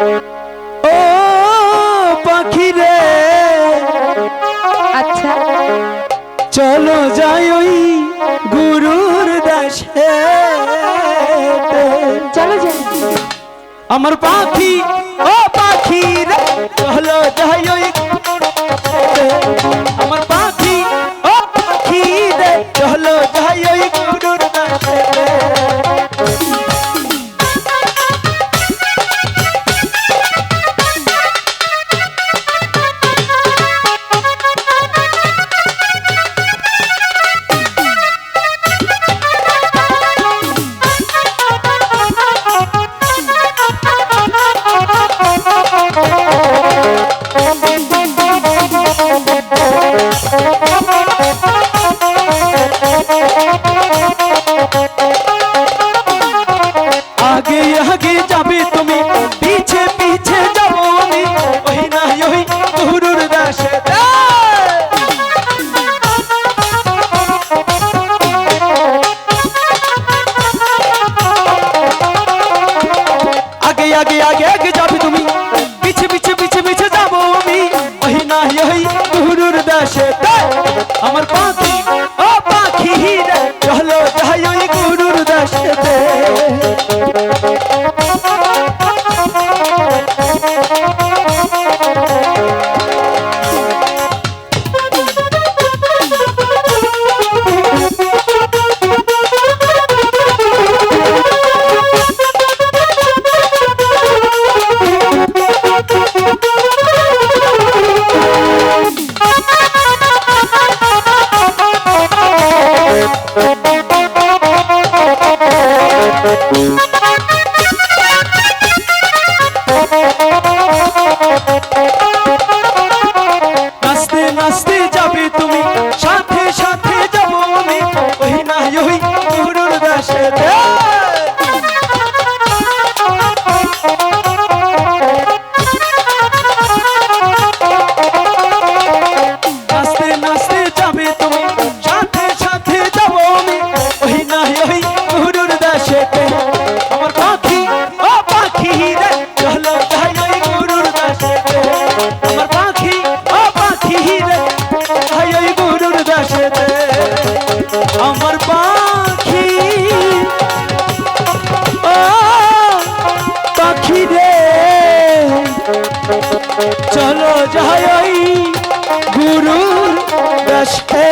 ও পাখি রে। আচ্ছা। চলো যাই ওই গুরুর দাসে। চলো যাই। আমার পাখি ও পাখি রে। চলো যাই ওই আমার আগে আগে যাবে তুমি, পিছে পিছে যাব আমি ওই না, ওই গুরুর দাসে আগে আগে আগে আগে Música চলো যাই ওই গুরুর দাসে